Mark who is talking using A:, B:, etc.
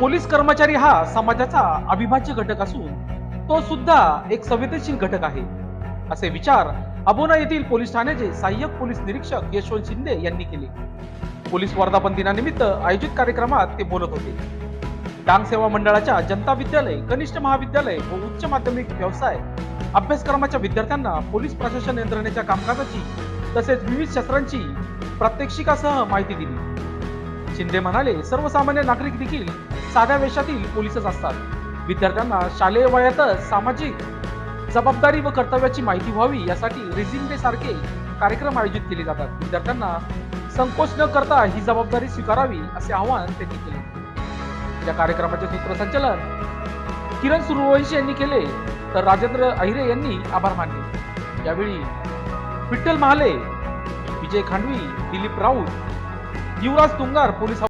A: Police कर्मचारी हा समाजाचा अविभाज्य घटक असून तो सुद्धा एक संवेदनशील घटक आहे. असे विचार अबोना येथील पोलीस ठाण्याचे सहाय्यक पोलीस निरीक्षक यशवंत शिंदे यांनी केले. पोलीस वर्धापन दिनानिमित्त आयोजित कार्यक्रमात ते बोलत होते. डांग सेवा मंडळाच्या जनता विद्यालय कनिष्ठ महाविद्यालय व उच्च माध्यमिक व्यवसाय अभ्यासक्रमाच्या विद्यार्थ्यांना पोलीस प्रशासन यंत्रणेच्या कामकाजाची तसेच विविध शस्त्रांची प्रात्यक्षिकासह माहिती दिली. शिंदे म्हणाले सर्वसामान्य नागरिक देखील साध्या वेशातील पोलीसच असतात. विद्यार्थ्यांना शालेय वयातच सामाजिक जबाबदारी व कर्तव्याची माहिती व्हावी यासाठी रेझिम डे सारखे कार्यक्रम आयोजित केले जातात. विद्यार्थ्यांना संकोच न करता ही जबाबदारी स्वीकारावी असे आवाहन त्यांनी केले. या कार्यक्रमाचे सूत्रसंचालन किरण सुरवंशी यांनी केले तर राजेंद्र अहिरे यांनी आभार मानले. यावेळी विठ्ठल महाले विजय खांडवी दिलीप राऊत युवराज तुंगार पोलीस